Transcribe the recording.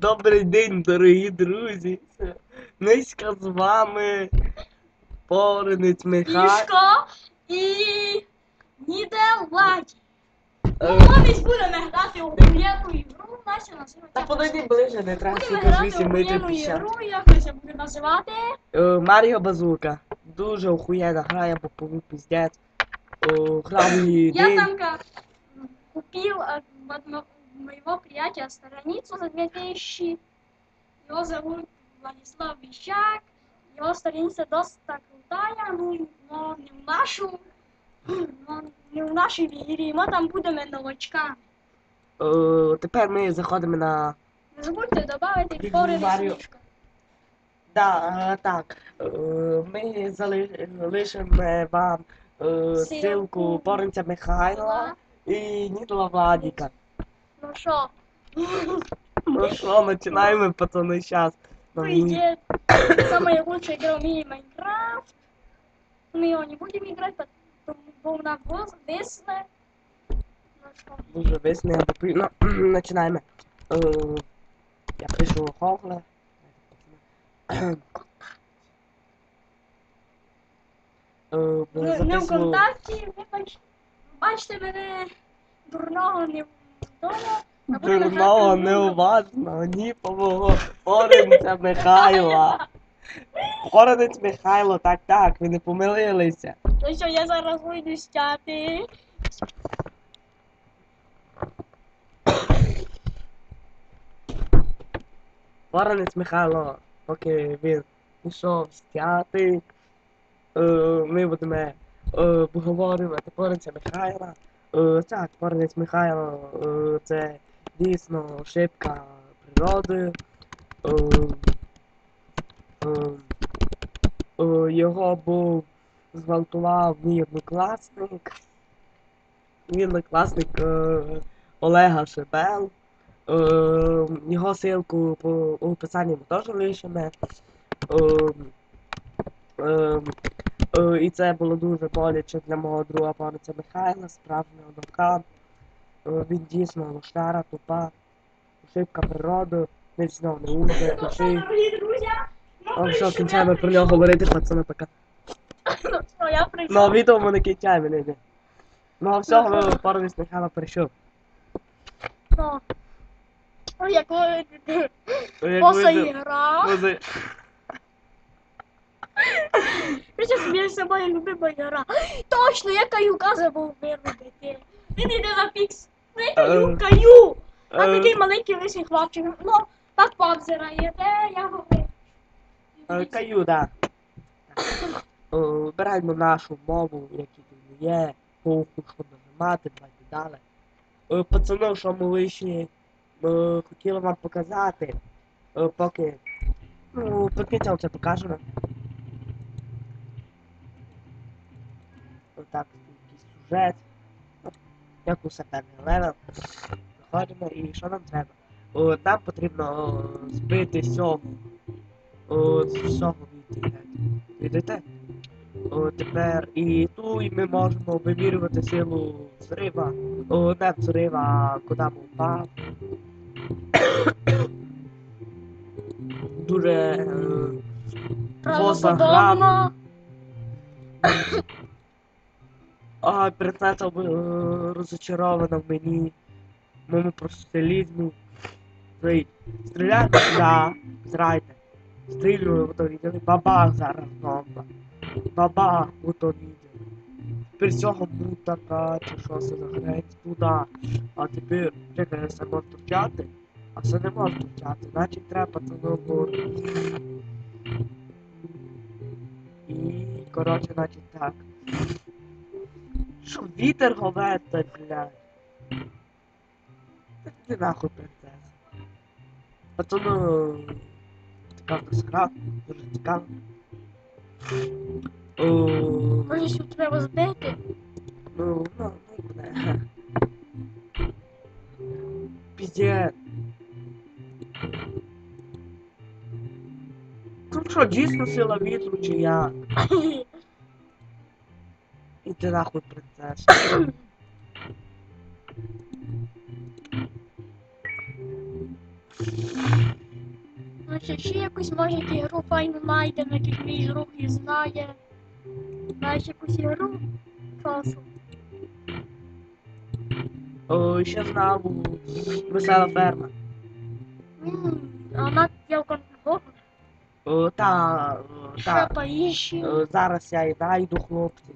Добрий день, дорогі друзі. Низько з вами Поринець Михайло. І Нідерланді. Ну, Е, будемо грати у охуєнну ігру, Настя називається. Та подойди ближче, не треба грати 8 у метрів 50. ігру, як ми це буде називати. Е, Маріо Базука. Дуже охуєнна гра, я попову піздець. Е, Грав її Я там как купил от одно- моего приятеля страницу за 2000. Его зовут Владислав Вещак. Его страница доста крутая, ну, но не в нашу, но не в нашій ігрі. Ми там будемо новачками. Е, Тепер ми заходимо на. Не забудьте додати фори Маріо. Да, е, так. Е, Ми залишимо вам е, ссылку Ссылку. Михайла і Нідла Владіка. Ну що, Ну що, починаємо, пацани, зараз. прийде самая лучшая игра в мире Майнкрафт. Мы его не будем играть, потому что у нас воз весно. Ну что, Дуже весне, або пильно. Починаємо. Е, Я пишу Хогле. Е, не, не в записую- контакті, бачите мене дурного не будемо Дурного, неуважного, ні помого. Михайла. Поринець Михайло, так, так, ви не помилилися. Ну що, я зараз вийду стяти. Воронець Михайло, поки він пішов стяти, е, ми будемо е, обговорювати Воронця Михайла. Е, так, Воронець Михайло е, це дійсно ошибка природи. Е, його був зґвалтував мій однокласник. Мій однокласник Олега Шебел. Його ссылку по описанні ми теж лишимо. Е, і це було дуже боляче для мого друга панця Михайла, справжнього духа. Е, він дійсно лошара, тупа, ошибка природи, не знов не умер, Ну що, друзі, ну, А все, прийшов кінчаємо про нього говорити, пацани, пока. Ну що. Ну, а відео ми не кінчаємо, не йде. Ну, а все, Ну, що? пару Михайла прийшов. Ну, ну, якою Ну, як ігра. ми за- Я сейчас між собою любима гра. Точно, я каюка забув виробити. Він іде на фікс. Ну я каю, Е, каю. А Е, такий маленький лисий хлопчик. Ну, так повзирає, де я говорю. Е, Каю, да. Вибираємо нашу мову, які тут є, похуй, що нажимати, давайте далі. Пацани, що ми е, хотіли вам показати, поки, ну, кінцем це покажемо. Отак, якийсь сюжет, як усе певний левел. Заходимо і що нам треба? Е, Нам потрібно е, збити сьому. О, з всього вийти. Видите? О, тепер і ту і ми можемо вимірювати силу зрива. О, не взрива, а куди ми впав. Дуже е, поза гра. А принцеса е, розочарована в мені. В моєму професіоналізмі. Стріляйте сюди. Зрайте. Стрілюю, ви то відділи. Бабах зараз бомба. Бабах, ви то відділи. Тепер цього мутака чи що це за хрень туди. А тепер, чекай, я можу втягти. А все не можу втягти. Значить треба пацану бути. І, коротше, значить так. Що вітер говете, блядь. Та Ти нахуй принцеса. Пацану така гра, дуже цікаво. Може, що треба збити? ну, ну, ну, буде. Піздець. Ну що, дійсно сила вітру чи як? Іди нахуй, принцеса. Ну ще ще якусь може ігру файну знайдемо, який мій друг і знає. Знаєш якусь ігру? Часу. О, ще знав весела ферма. М, А вона є в конфлікту. О, та, о, Ще та. поїжджі. Е, Зараз я і найду хлопці.